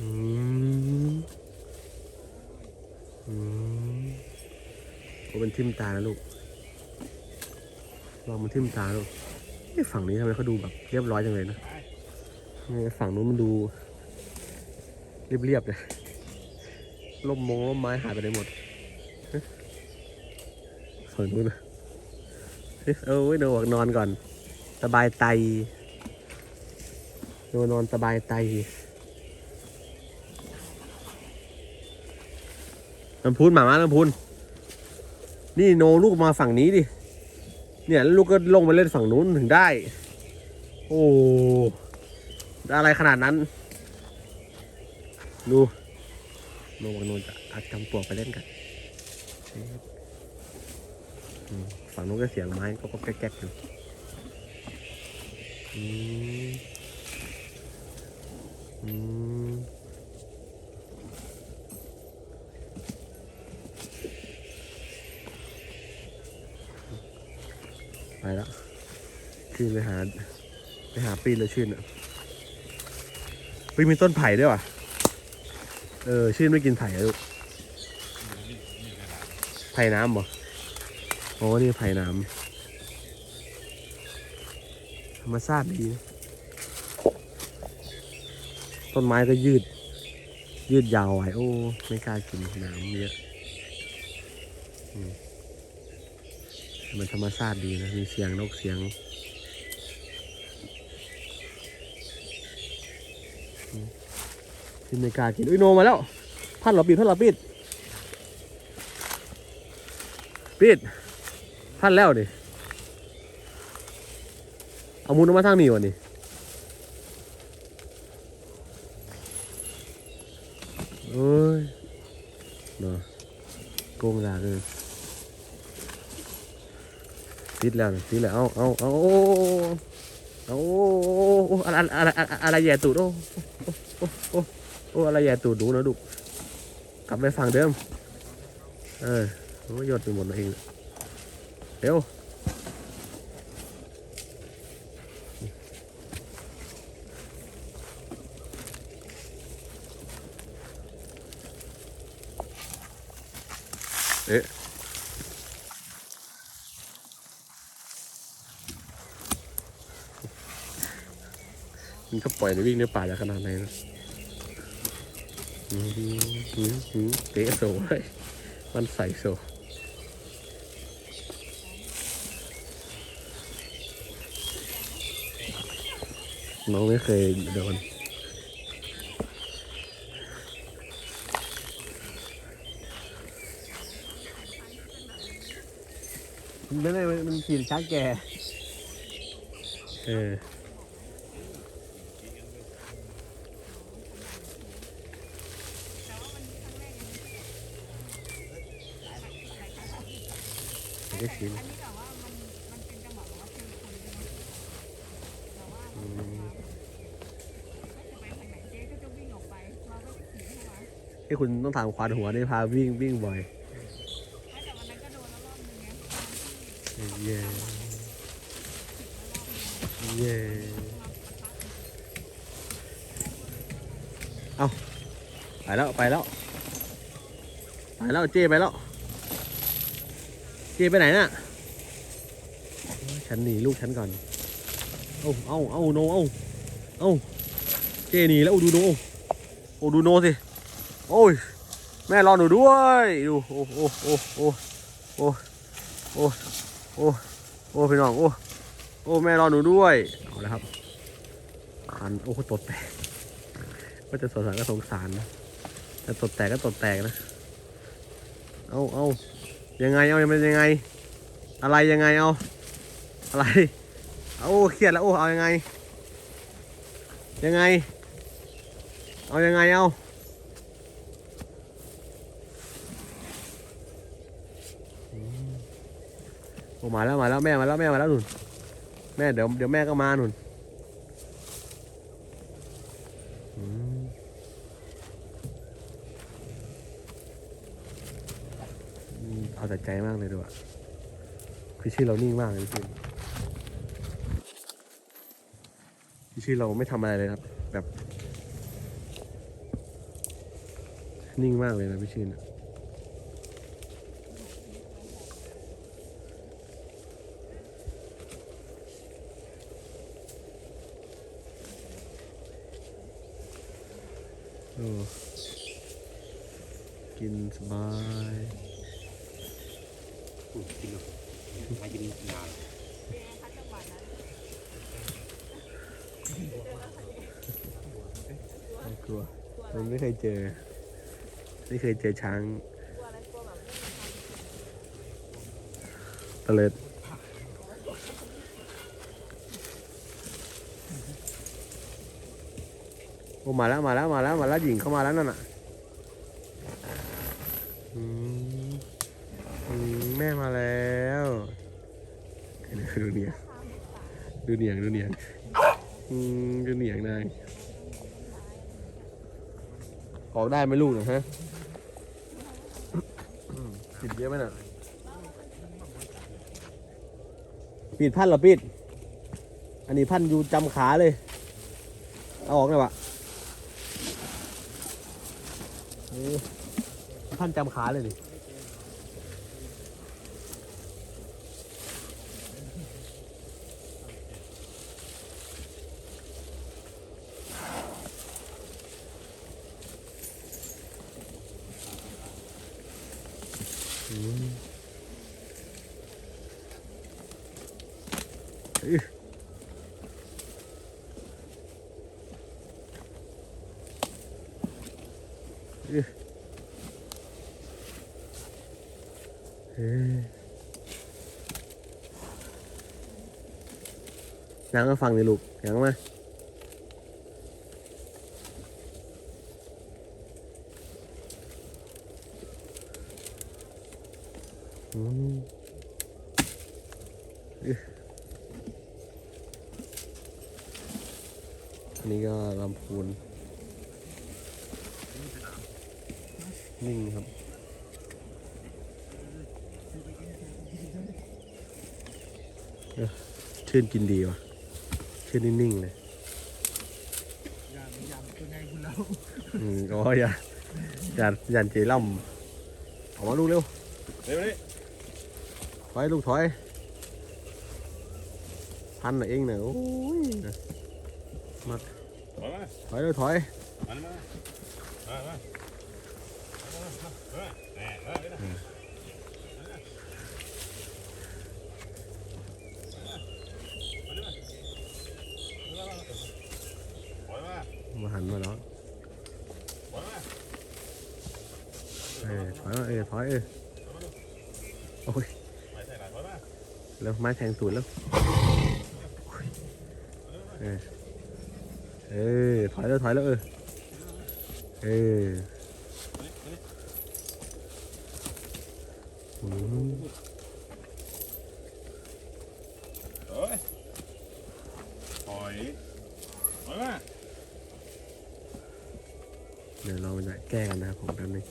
อืมอมโอ้เป็นทิมตานะลูกลองมันทิมตาลูกเอ๊ะฝั่งนี้ทำไมเขาดูแบบเรียบร้อยจังเลยนะเนี่ยฝั่งนู้นมันดูเรียบๆเลยล่มมงล่มไม้หายไปไหนหมดฝั่งนู้นนะเอ๊ะเออเว้ยโนอกนอนก่อน สบายไตโนนอนสบายไต ลำพูนหมามาลำพูนนี่โนลูกมาฝั่งนี้ดิ เนี่ยแล้วลูกก็ลงไปเล่นฝั่งนู้นถึงได้ โอ้อะไรขนาดนั้น ดูโนบอกโนจะอัดจำปวกไปเล่นกันฝั่งนู้นก็เสียงไม้ก็ก็แก๊กๆอยู่อืมอืม แล้วชื่นไปหา ไปหาปีนเลยชื่นอะเฮ้ยมีต้นไผ่ด้วยว่ะ เออ ชื่นไม่กินไผ่อะลูก ไผ่น้ำบ่โอ้นี่ไผ่น้ำธรรมชาติดีนะต้นไม้ก็ยืด ยืดยาวไว้โอ้ ไม่กล้ากินน้ำเยอะ อืม มันธรรมชาติดีนะ มีเสียงนกเสียงอืมที่ไม่กล้ากิน อุ้ยโนมาแล้ว พัดเหรอปิดพัดเหรอปิด ปิด พัดแล้วดิ เอามุนออกมาทางนี้วะนี่โอ้ยเนาะโกงดาเลย ติดแล้วนะติดแล้วเอาเอาเอาเอาอะไรอะไรอะไรอะไรแย่ตูดโอ้โอ้โอ้โอ้อะไรแย่ตูดหนูนะดูกลับไปฝั่งเดิม เออโยยอดไปหมดเลยเองเร็ว มันก็ปล่อยในวิ่งในป่าจะขนาดไหนนะอืมอืมอืมเตะโซ่เลยมันใส่โซ่น้องไม่เคยโดนไม่ได้มันขี่ช้างแกเออ ไม่ได้ชิมอืมที่คุณต้องถามควานหัวนี่พาวิ่งวิ่งบ่อยเย่เย่เอาไปแล้ว ไปแล้ว ไปแล้วเจ้ไปแล้ว จไปไหนน่ะฉันหนีลูกฉันก่อน เอาเอาเอาโนเอาเอาเจหนีแล้วดูโนโอ้ดูโนสิ โอ้ย แม่รอหนูด้วย ดู โอ้โอ้โอ้โอ้โอ้โอ้โอ้โอ้พี่น้อง โอ้ โอ้ แม่รอหนูด้วย เอาละครับอันโอ้ตดแตกก็จะสงสารก็สงสารนะแต่ตดแตกก็ตดแตกนะ เอาเอา ยังไงเอามันยังไง อะไรยังไงเอาอะไรเอาเครียดแล้วโอ้เอายังไง ยังไง เอายังไงเอามโอ้มาแล้วมาแล้วแม่มาแล้วแม่มาแล้วหนุนแม่เดี๋ยวเดี๋ยวแม่ก็มาหนุนอืมอืม เอาแต่ใจมากเลยด้วย คือชื่อเรานิ่งมากเลยพี่คือชื่อเราไม่ทำอะไรเลยครับ แบบ นิ่งมากเลยนะพี่ชื่นอะกินสบาย อืมกินเนาะมากินนานไม่กลัวมันไม่เคยเจอ ไม่เคยเจอช้างตะเลิดโอ้มาแล้วมาแล้วมาแล้วมาแล้วหญิงเข้ามาแล้วนั่นน่ะอืมอืมแม่มาแล้ว ดูเนียงดูเนียงดูเนียงอืมดูเนียงนายออกได้ไหมลูกนะฮะปิดเยอะไหมน่ะปิดพันหรอปิด อันนี้พันอยู่จำขาเลย เอาออกเลยวะพันจำขาเลยดิอืม อื้ออื้อเฮ้ยยังมาฟังเลยลูกยังมาอืม อื้ออันนี้ก็ลำพูนนิ่งครับเอ้อชื่นกินดีว่ะ ชื่นนิ่งๆเลยยามยามตัวไงคุณเราอืมอ๋ออย่าอย่าอย่าเจล่ำออกมาลูกเร็ว เร็วนี่ถอยลูกถอย พันหน่อยเองเนอะโอ้ย ถอยมาถอยเร็วถอยมามามามาแหน่ เออเออถอยมามาหันมาแล้วถอยมาเออถอยมาเออถอยเออโอ้ยไม่ใช่หรอถอยมาแล้วไม้แทงตูดแล้วโอ้ยเออเออถอยแล้วถอยแล้วเออเอออืมเฮ้ยถอยถอยมาเดี๋ยวเราจะแก้กันนะครับผมแป๊บนึง